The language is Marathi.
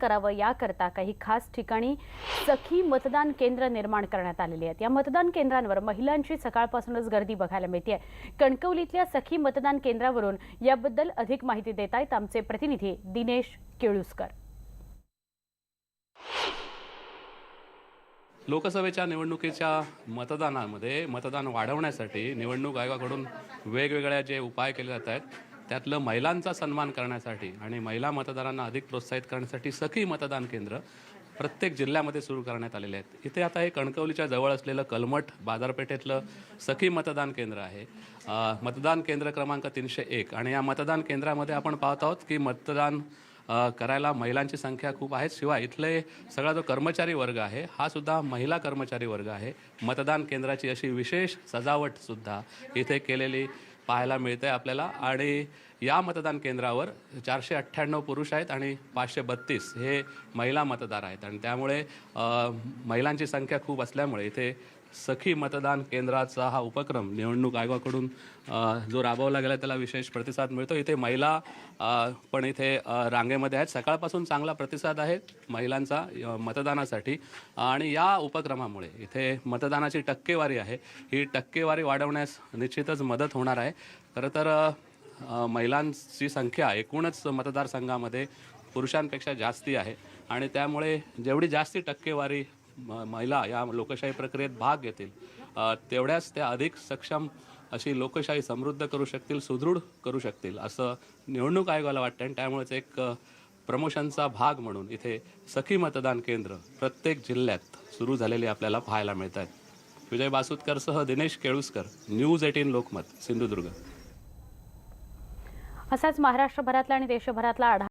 करावं याकरता काही खास ठिकाणी सखी मतदान केंद्र निर्माण करण्यात आलेली आहेत. या मतदान केंद्रांवर महिलांची सकाळपासूनच गर्दी बघायला मिळते कणकवलीतल्या सखी मतदान केंद्रावरून याबद्दल अधिक माहिती देत आहेत आमचे प्रतिनिधी दिनेश केळुसकर. लोकसभेच्या निवडणुकीच्या मतदानामध्ये मतदान वाढवण्यासाठी निवडणूक आयोगाकडून वेगवेगळ्या जे उपाय केले जात आहेत त्यातलं महिलांचा सन्मान करण्यासाठी आणि महिला मतदारांना अधिक प्रोत्साहित करण्यासाठी सखी मतदान केंद्र प्रत्येक जिल्ह्यामध्ये सुरू करण्यात आलेले आहेत. इथे आता हे कणकवलीच्या जवळ असलेलं कलमठ बाजारपेठेतलं सखी मतदान केंद्र आहे. मतदान केंद्र क्रमांक तीनशे एक आणि या मतदान केंद्रामध्ये आपण पाहत आहोत की मतदान करायला महिलांची संख्या खूप आहे. शिवाय इथले सगळा जो कर्मचारी वर्ग आहे हा सुद्धा महिला कर्मचारी वर्ग आहे. मतदान केंद्राची अशी विशेष सजावट सुद्धा इथे केलेली पाहायला मिळते आपल्याला. आणि या मतदान केंद्रावर चारशे अठ्ठ्याण्णव पुरुष आहेत आणि पाचशे बत्तीस हे महिला मतदार आहेत. आणि त्यामुळे महिलांची संख्या खूप असल्यामुळे इथे सखी मतदान केंद्राचा हा उपक्रम निवडणूक आयोगाकडून जो राबवला गेला त्याला विशेष प्रतिसाद मिळतो. इथे महिला पण इथे रांगेमध्ये आहेत. सकाळपासून चांगला प्रतिसाद आहे महिलांचा मतदानासाठी. आणि या उपक्रमामुळे इथे मतदानाची टक्केवारी आहे. ही टक्केवारी वाढवण्यास निश्चितच मदत होणार आहे. खरं तर महिलांची संख्या एकूणच मतदारसंघामध्ये पुरुषांपेक्षा जास्ती आहे. आणि त्यामुळे जेवढी जास्ती टक्केवारी महिला या लोकशाही प्रक्रियेत भाग घेतील. तेवढ्याच त्या अधिक सक्षम अशी लोकशाही समृद्ध करू शकतील सुदृढ करू शकतील असं निवडणूक आयोगाला वाटतं आणि त्यामुळेच एक प्रमोशनचा भाग म्हणून इथे सखी मतदान केंद्र प्रत्येक जिल्ह्यात सुरू झालेली आपल्याला पाहायला मिळत आहेत विजय बासुतकरसह दिनेश केळुसकर न्यूज एटीन लोकमत सिंधुदुर्ग. असाच महाराष्ट्रभरातला आणि देशभरातला आढावा